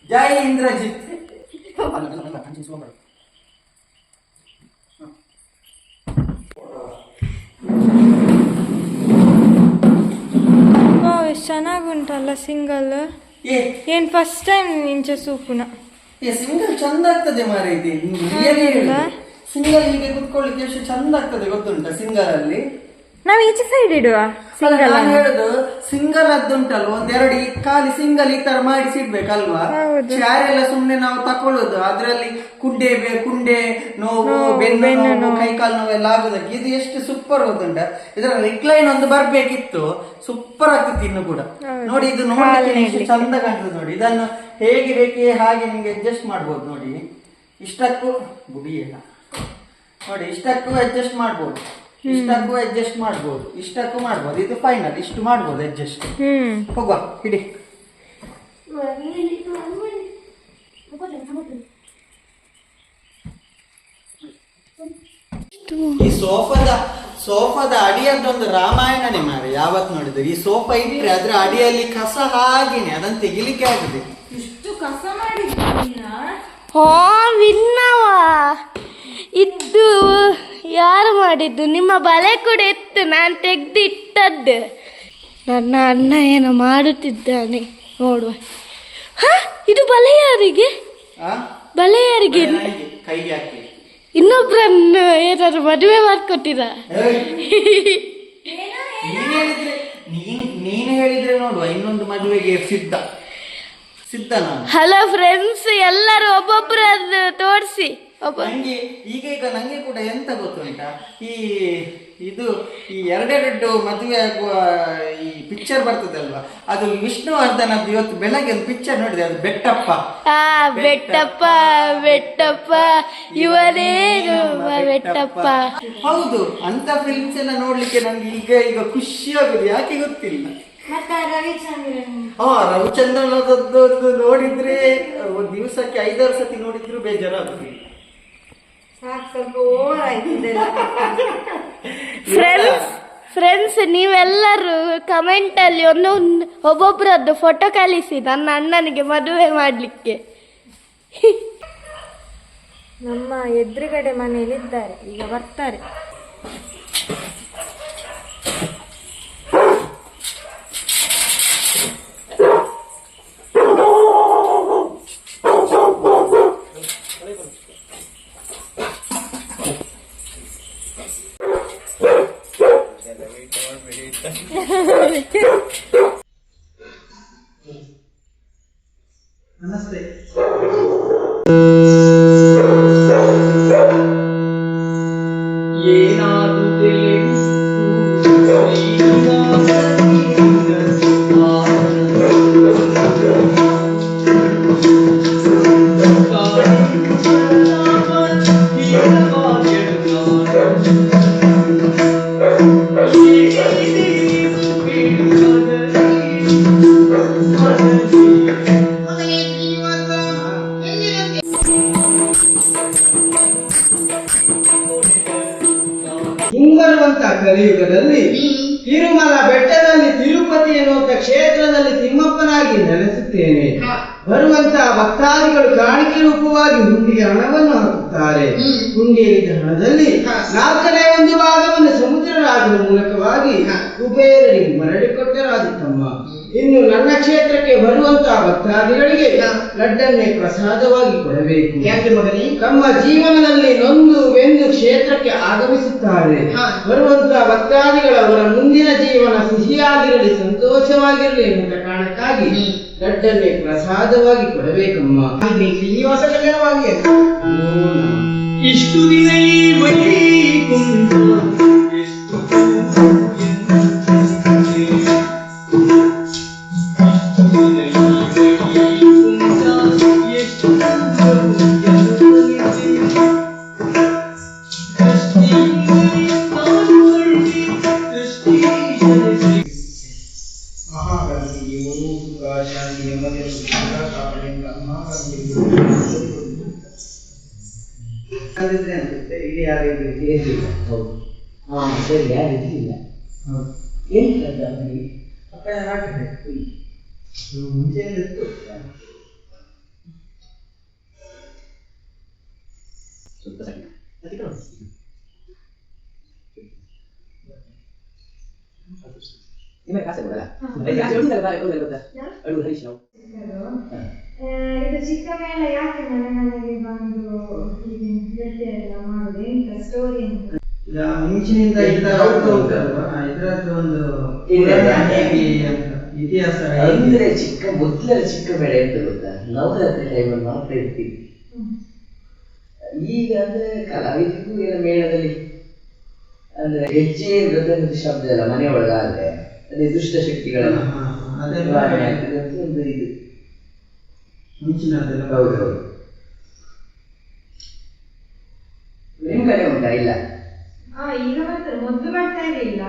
ಜೈ ಇಂದ್ರಜಿತ್ ಎಷ್ಟು ಚೆನ್ನಾಗುಂಟಲ್ಲ ಸಿಂಗಲ್? ಏನ್ ಫಸ್ಟ್ ಟೈಮ್ ಇಂಚೆ ಸೂಪುನ? ಸಿಂಗಲ್ ಚಂದ ಆಗ್ತದೆ ಮಾರ ಇದು. ಸಿಂಗಲ್ ಹೀಗೆ ಕುತ್ಕೊಳ್ಳಿಕ್ಕೆ ಎಷ್ಟು ಚಂದ ಆಗ್ತದೆ ಗೊತ್ತುಂಟ ಸಿಂಗಲ್ ಅಲ್ಲಿ ನಾವು ಈಚೆ ಸೈಡ್ ಇಡುವ ಸಿಂಗಲ್ ನಾನು ಹೇಳುದು ಸಿಂಗಲ್ ಅದ್ದುಂಟಲ್ವ? ಒಂದೆರಡು ಈ ಖಾಲಿ ಸಿಂಗಲ್ ಈ ತರ ಮಾಡಿಸಿ ಇಡ್ಬೇಕಲ್ವಾ ಚಾರ್ ಎಲ್ಲ ಸುಮ್ನೆ ನಾವು ತಕೊಳ್ಳುದು. ಅದ್ರಲ್ಲಿ ಕುಂಡೆ ಬೆ- ಕುಂಡೆ ನೋವು ಬೆನ್ನು ನೋವು ಕೈಕಾಲು ನೋವು ಎಲ್ಲ ಆಗುದಕ್ಕೆ. ಇದು ಎಷ್ಟು ಸೂಪರ್ ಹೋಗುಂಟ ಇದರ ರಿಕ್ಲೈನ್ ಒಂದು ಬರ್ಬೇಕಿತ್ತು. ಸೂಪರ್ ಆಗ್ತಿತ್ತು ಇನ್ನು ಕೂಡ. ನೋಡಿ ಇದು ನೋಡಿ ಎಷ್ಟು ಚಂದ ಕಾಣ್ತದೆ ನೋಡಿ. ಇದನ್ನು ಹೇಗೆ ಬೇಕೇ ಹಾಗೆ ನಿಮ್ಗೆ ಅಡ್ಜಸ್ಟ್ ಮಾಡ್ಬೋದು ನೋಡಿ. ಇಷ್ಟಕ್ಕೂ ಬುಡಿಯಲ್ಲ ನೋಡಿ ಇಷ್ಟಕ್ಕೂ ಅಡ್ಜಸ್ಟ್ ಮಾಡ್ಬೋದು. ಇಷ್ಟಕ್ಕೂ ಅಡ್ಜಸ್ಟ್ ಮಾಡ್ಬೋದು. ಇಷ್ಟಕ್ಕೂ ಮಾಡ್ಬೋದು. ಇದು ಫೈನಲ್ ಇಷ್ಟು ಮಾಡ್ಬೋದು ಅಡ್ಜಸ್ಟ್ ಹೋಗುವ ಹಿಡಿ. ಈ ಸೋಫಾದ ಸೋಫಾದ ಅಡಿಯದೊಂದು ರಾಮಾಯಣನೇ ಮಾರೆ ಯಾವತ್ ನೋಡಿದ್ರು? ಈ ಸೋಫಾ ಇದ್ರೆ ಅದ್ರ ಅಡಿಯಲ್ಲಿ ಕಸ ಹಾಗೇನೆ ಅದನ್ನ ತೆಗಿಲಿಕ್ಕೆ ಆಗಿದೆ ಇಷ್ಟು ಕಸ ಮಾಡಿದ್ದೀನ ಹೋ ವಿನ್ನವ. ಇದ್ದು ಯಾರು ಮಾಡಿದ್ದು? ನಿಮ್ಮ ಬಲೆ ಕೂಡ ಇತ್ತು ನಾನು ತೆಗೆದಿಟ್ಟದ್ದು. ನನ್ನ ಅಣ್ಣ ಏನೋ ಮಾಡುತ್ತಿದ್ದಾನೆ. ನೋಡುವ. ಹಾ? ಇದು ಬಲೆ ಯಾರಿಗೆ? ಬಲೆ ಯಾರಿಗೆ? ಇನ್ನೊಬ್ಬರನ್ನು ಏನಾದ್ರು ಮದುವೆ ಮಾಡ್ಕೊಟ್ಟಿರ? ಹೇಳಿದ್ರೆ ನೀನ್ ನೀನು ಹೇಳಿದ್ರೆ ನೋಡುವ ಇನ್ನೊಂದು ಮದುವೆಗೆ ಸಿದ್ಧ. ಸಿದ್ಧ ನಾನು. ಹಲೋ ಫ್ರೆಂಡ್ಸ್ ಎಲ್ಲರೂ ಒಬ್ಬೊಬ್ಬರದ್ದು ತೋರಿಸಿ. ಒಬ್ಬ ನಂಗೆ ಈಗ ಈಗ ನಂಗೆ ಕೂಡ ಎಂತ ಗೊತ್ತುಂಟಾ? ಈ ಇದು ಈ ಎರಡೆರಡು ಮದುವೆ ಆಗುವ ಈ ಪಿಕ್ಚರ್ ಬರ್ತದಲ್ವಾ? ಅದು ವಿಷ್ಣುವರ್ಧನ ಇವತ್ತು ಬೆಳಗ್ಗೆ ಒಂದು ಪಿಕ್ಚರ್ ನೋಡಿದೆ ಅದು ಬೆಟ್ಟಪ್ಪ. ಆ ಬೆಟ್ಟಪ್ಪ ಬೆಟ್ಟಪ್ಪ ಇವರೇನು ಬೆಟ್ಟಪ್ಪ. ಹೌದು ಅಂತ ಫಿಲ್ಮ್ಸ್ ಎಲ್ಲ ನೋಡ್ಲಿಕ್ಕೆ ನಂಗೆ ಈಗ ಈಗ ಖುಷಿ ಆಗುದು ಯಾಕೆ ಗೊತ್ತಿಲ್ಲ? ಮತ್ತೆ ರವಿಚಂದ್ರನ್? ಹಾ ರವಿಚಂದ್ರನದದ್ದು ನೋಡಿದ್ರೆ ಒಂದು ದಿವಸಕ್ಕೆ ಐದಾರು ಸತಿ ನೋಡಿದ್ರು ಬೇಜಾರಾಗುದು ಸಾಕು ಸ್ವಲ್ಪ ಓವರ್ ಆಯ್ತು ಇದೆಲ್ಲ ಫ್ರೆಂಡ್ಸ್ ಫ್ರೆಂಡ್ಸ್ ನೀವೆಲ್ಲರೂ ಕಮೆಂಟ್ ಅಲ್ಲಿ ಒಂದೊಂದು ಒಬ್ಬೊಬ್ಬರದ್ದು ಫೋಟೋ ಕಳಿಸಿ ನನ್ನ ಅಣ್ಣನಿಗೆ ಮದುವೆ ಮಾಡಲಿಕ್ಕೆ. ನಮ್ಮ ಎದುರುಗಡೆ ಮನೆಯಲ್ಲಿದ್ದಾರೆ ಈಗ ಬರ್ತಾರೆ. ನಮಸ್ತೆ ಕ್ಷೇತ್ರದಲ್ಲಿ ತಿಮ್ಮಪ್ಪನಾಗಿ ನೆಲೆಸುತ್ತೇನೆ. ಬರುವಂತಹ ಭಕ್ತಾದಿಗಳು ಕಾಣಿಕೆ ರೂಪವಾಗಿ ಹುಂಡಿಗೆ ಹಣವನ್ನು ಹಾಕುತ್ತಾರೆ. ಹುಂಡಿಯಲ್ಲಿದ್ದ ಹಣದಲ್ಲಿ ನಾಲ್ಕನೇ ಒಂದು ಭಾಗವನ್ನು ಸಮುದ್ರ ರಾಜನ ಮೂಲಕವಾಗಿ ಕುಬೇರರಿಗೆ ಮರಳಿಕೊಟ್ಟ ರಾಜತಮ್ಮ ಇನ್ನು ನನ್ನ ಕ್ಷೇತ್ರಕ್ಕೆ ಬರುವಂತಹ ಭಕ್ತಾದಿಗಳಿಗೆ ಲಡ್ಡನ್ನೇ ಪ್ರಸಾದವಾಗಿ ಕೊಡಬೇಕು. ಯಾಕೆ ಮಗನಿ? ತಮ್ಮ ಜೀವನದಲ್ಲಿ ನೊಂದು ಬೆಂದು ಕ್ಷೇತ್ರಕ್ಕೆ ಆಗಮಿಸುತ್ತಾರೆ. ಬರುವಂತಹ ಭಕ್ತಾದಿಗಳ ಅವರ ಮುಂದಿನ ಜೀವನ ಸಿಹಿಯಾಗಿರಲಿ ಸಂತೋಷವಾಗಿರಲಿ ಎನ್ನುವ ಕಾರಣಕ್ಕಾಗಿ ಲಡ್ಡನ್ನೇ ಪ್ರಸಾದವಾಗಿ ಕೊಡಬೇಕಮ್ಮ. ಶ್ರೀನಿವಾಸ ಕಲ್ಯಾಣವಾಗಿ ಇಷ್ಟು ದಿನ ನಿಮಗೆ ಕಾಸೆ ಕೊಡಲ್ಲ ಕಾಸೆ ಕೊಡ್ತಿದ್ದಲ್ಲ ಬಾರೆ ಕೊಡಲ್ಲ ಗೊತ್ತಾ ಅಡುಗೆ ಹರೀಶ್ ನಾವು ಇದು ಚಿಕ್ಕ ಮೇಲೆ ಯಾಕೆ ಮನೆ ಮನೆಗೆ ಬಂದು ಹೀಗೆ ನೃತ್ಯ ಎಲ್ಲ ಮಾಡುದು ಎಂತ ಸ್ಟೋರಿ ಅಂತ ಈಗ ಮುಂಚಿನಿಂದ ಇದ್ದ ಉಂಟಲ್ವಾ ಒಂದು ಅಂತ, ಇತಿಹಾಸ ಅಂದ್ರೆ ಚಿಕ್ಕ ಮೊದಲ ಚಿಕ್ಕ ಬೆಳೆ ಎಂತ ಗೊತ್ತಾ ನವರಾತ್ರಿ ಟೈಮಲ್ಲಿ ಮಾತ್ರ ಇರ್ತೀವಿ ಈಗ ಅಂದ್ರೆ ಕಲಾವಿದರಿಗೂ ಎಲ್ಲ ಮೇಳದಲ್ಲಿ ಅಂದ್ರೆ ಹೆಜ್ಜೆ ಮೃದಂಗದ ಶಬ್ದ ಎಲ್ಲ ಮನೆ ಒಳಗಾದ್ರೆ. ಅದೇ ದುಷ್ಟ ಶಕ್ತಿಗಳ ಒಂದು ಇದು. ಮುಂಚಿನದೆಲ್ಲ ಹೌದು ಹೌದು. ನಿಮ್ ಕಡೆ ಉಂಟಾ ಇಲ್ಲ? ಈಗ ಮೊದಲು ಬರ್ತಾ ಇರಲಿಲ್ಲ.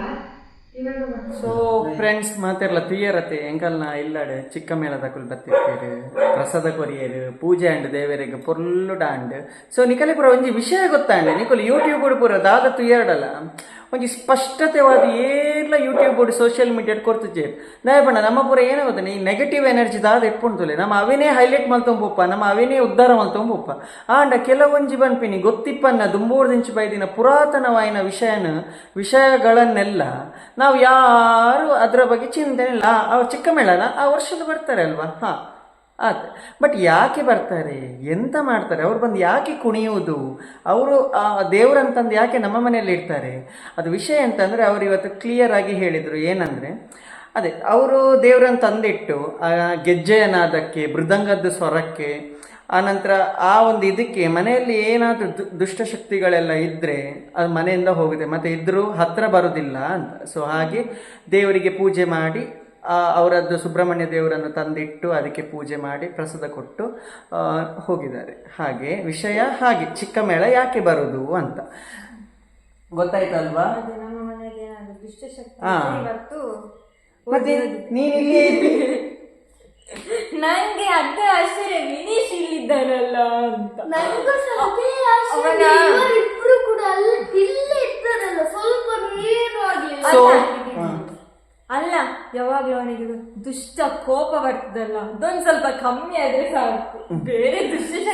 ಸೊ ಫ್ರೆಂಡ್ಸ್ ಮಾತಿರಲ್ಲ ತುಯ್ಯರತೆ ಎಂಕಲ್ನ ಇಲ್ಲಡೆ ಚಿಕ್ಕ ಮೇಳದ ಕುಲ್ ಬತ್ತಿರ್ತೀರಿ ಪ್ರಸಾದ ಕೊರಿಯರು, ಪೂಜೆ ಅಂಡ್ ದೇವರಿಗೆ ಪೊರ್ಲು ಡಾಂಡ್ ಸೊ ನಿಕಲಿ ಪುರ ಒಂಜಿ ವಿಷಯ ಗೊತ್ತಾಂಡೆ ನಿಕುಲು ಯೂಟ್ಯೂಬ್ ಪುರ ದಾದ ತುಯ್ಯರಡಲ್ಲ ಒಂಜಿ ಸ್ಪಷ್ಟತೆವಾದ ಏರ್ಲ ಯೂಟ್ಯೂಬ್ ಬೋರ್ಡ್ ಸೋಷಿಯಲ್ ಮೀಡಿಯಾಡ್ ಕೊಡ್ತಿದ್ದೆ ಬಣ್ಣ ನಮ್ಮ ಪುರ ಗೊತ್ತ ಈ ನೆಗೆಟಿವ್ ಎನರ್ಜಿ ದಾದ ಎಪ್ಪುಂತುಲೆ ನಮ್ಮ ಅವೇನೇ ಹೈಲೈಟ್ ಮಲ್ತೊಂಬಪ್ಪ ನಮ್ಮ ಅವೇನೇ ಉದ್ಧಾರ ಮಲ್ತೊಂಬಪ್ಪ ಆಂಡ ಕೆಲವೊಂಜಿ ಬನ್ಪಿನಿ ಗೊತ್ತಿಪ್ಪನ್ನ ದುಂಬೂರ್ದಿಂಚಿ ಬೈದಿನ ಪುರಾತನವಾಯಿನ ವಿಷಯನ, ವಿಷಯಗಳನ್ನೆಲ್ಲ ನಾವು ಯಾರು ಅದರ ಬಗ್ಗೆ ಚಿಂತನೆ ಇಲ್ಲ. ಅವ್ರು ಚಿಕ್ಕ ಮೇಳನ ಆ ವರ್ಷದ ಬರ್ತಾರೆ ಅಲ್ವಾ? ಹಾಂ. ಆಯ್ತು ಬಟ್ ಯಾಕೆ ಬರ್ತಾರೆ? ಎಂತ ಮಾಡ್ತಾರೆ? ಅವ್ರು ಬಂದು ಯಾಕೆ ಕುಣಿಯುವುದು? ಅವರು ಆ ದೇವ್ರಂತಂದು ಯಾಕೆ ನಮ್ಮ ಮನೆಯಲ್ಲಿ ಇರ್ತಾರೆ ಅದು ವಿಷಯ ಅಂತಂದರೆ ಅವರು ಇವತ್ತು ಕ್ಲಿಯರ್ ಆಗಿ ಹೇಳಿದರು. ಏನಂದರೆ, ಅದೇ, ಅವರು ದೇವ್ರನ್ನ ತಂದಿಟ್ಟು ಗೆಜ್ಜೆಯನಾದಕ್ಕೆ ಗೆಜ್ಜೆಯ ಮೃದಂಗದ ಸ್ವರಕ್ಕೆ ಆನಂತರ ಆ ಒಂದು ಇದಕ್ಕೆ ಮನೆಯಲ್ಲಿ ಏನಾದರೂ ದು ದುಷ್ಟಶಕ್ತಿಗಳೆಲ್ಲ ಇದ್ದರೆ ಅದು ಮನೆಯಿಂದ ಹೋಗುತ್ತೆ. ಮತ್ತು ಇದ್ದರೂ ಹತ್ತಿರ ಬರೋದಿಲ್ಲ ಅಂತ. ಸೊ ಹಾಗೆ ದೇವರಿಗೆ ಪೂಜೆ ಮಾಡಿ ಅವರದ್ದು ಸುಬ್ರಹ್ಮಣ್ಯ ದೇವರನ್ನು ತಂದಿಟ್ಟು ಅದಕ್ಕೆ ಪೂಜೆ ಮಾಡಿ ಪ್ರಸಾದ ಕೊಟ್ಟು ಹೋಗಿದ್ದಾರೆ. ಹಾಗೆ ವಿಷಯ ಹಾಗೆ ಚಿಕ್ಕ ಮೇಳ ಯಾಕೆ ಬರೋದು ಅಂತ. ಗೊತ್ತಾಯ್ತಲ್ವಾ ಹಾ. ಮತ್ತೆ ನೀನು ಇಲ್ಲಿ ನಂಗೆ ಅರ್ಧ ಆಶ್ಚರ್ಯ ವಿನೀಶ್ ಇಲ್ಲಿದ್ದಾರಲ್ಲ ಅಂತ. ನನಗೂ ಸಹ ಅದೇ ಆಶ್ಚರ್ಯ. ಅವನ- ಇವರಿಬ್ರು ಕೂಡ ಅಲ್ಲಿ ಇಲ್ಲೇ ಇರ್ತಾರಲ್ಲ ಸ್ವಲ್ಪ ಏನು ಆಗ್ಲಿಲ್ಲ ಸೊ ಅಲ್ಲ ಯಾವಾಗ್ಲೂ ಅವನಿಗೆ ದುಷ್ಟ ಕೋಪ ಬರ್ತದಲ್ಲ ಅದೊಂದು ಸ್ವಲ್ಪ ಕಮ್ಮಿ ಆದ್ರೆ ಸಾಕು. ಬೇರೆ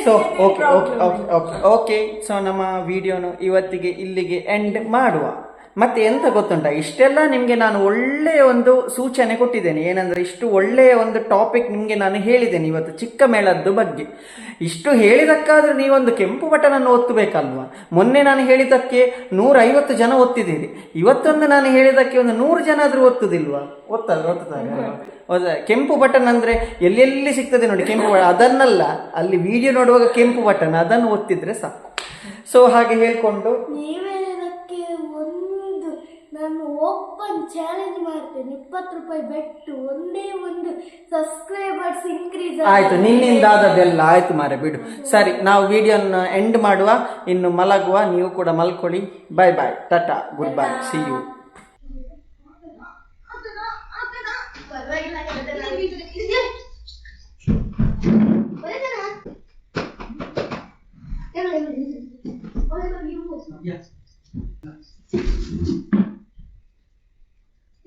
so okay okay okay okay okay so ನಮ್ಮ ವಿಡಿಯೋನು ಇವತ್ತಿಗೆ ಇಲ್ಲಿಗೆ ಎಂಡ್ ಮಾಡುವ. ಮತ್ತೆ ಎಂತ ಗೊತ್ತುಂಟ? ಇಷ್ಟೆಲ್ಲ ನಿಮಗೆ ನಾನು ಒಳ್ಳೆಯ ಒಂದು ಸೂಚನೆ ಕೊಟ್ಟಿದ್ದೇನೆ. ಏನಂದ್ರೆ ಇಷ್ಟು ಒಳ್ಳೆಯ ಒಂದು ಟಾಪಿಕ್ ನಿಮಗೆ ನಾನು ಹೇಳಿದ್ದೇನೆ ಇವತ್ತು ಚಿಕ್ಕ ಮೇಳದ್ದು ಬಗ್ಗೆ. ಇಷ್ಟು ಹೇಳಿದಕ್ಕಾದ್ರೆ ನೀವೊಂದು ಕೆಂಪು ಬಟನನ್ನು ಒತ್ತಬೇಕಲ್ವಾ? ಮೊನ್ನೆ ನಾನು ಹೇಳಿದ್ದಕ್ಕೆ ನೂರೈವತ್ತು ಜನ ಒತ್ತಿದ್ದೀರಿ. ಇವತ್ತೊಂದು ನಾನು ಹೇಳಿದ್ದಕ್ಕೆ ಒಂದು ನೂರು ಜನ ಆದರೂ ಒತ್ತುದಿಲ್ವಾ? ಒತ್ತಲ್ಲ ಒತ್ತದ ಕೆಂಪು ಬಟನ್ ಅಂದ್ರೆ ಎಲ್ಲೆಲ್ಲಿ ಸಿಗ್ತದೆ ನೋಡಿ, ಕೆಂಪು ಬಟನ್ ಅದನ್ನಲ್ಲ, ಅಲ್ಲಿ ವಿಡಿಯೋ ನೋಡುವಾಗ ಕೆಂಪು ಬಟನ್, ಅದನ್ನು ಒತ್ತಿದ್ರೆ ಸಾಕು. ಸೊ ಹಾಗೆ ಹೇಳ್ಕೊಂಡು ಓಪನ್ ಚಾಲೆಂಜ್ ಮಾಡ್ತೇನೆ. ಇಪ್ಪತ್ತು ರೂಪಾಯಿ ಬೆಟ್ಟು ಒಂದೇ ಒಂದು ಸಬ್ಸ್ಕ್ರೈಬರ್ಸ್ ಇನ್ಕ್ರೀಸ್ ಆಯ್ತು ನಿನ್ನಿಂದಾದದ್ದೆಲ್ಲ ಆಯ್ತು ಮಾರೆ ಬಿಡು. ಸರಿ ನಾವು ವಿಡಿಯೋನ ಎಂಡ್ ಮಾಡುವ ಇನ್ನು ಮಲಗುವ ನೀವು ಕೂಡ ಮಲ್ಕೊಳ್ಳಿ. Bye bye tata good bye see you Yes.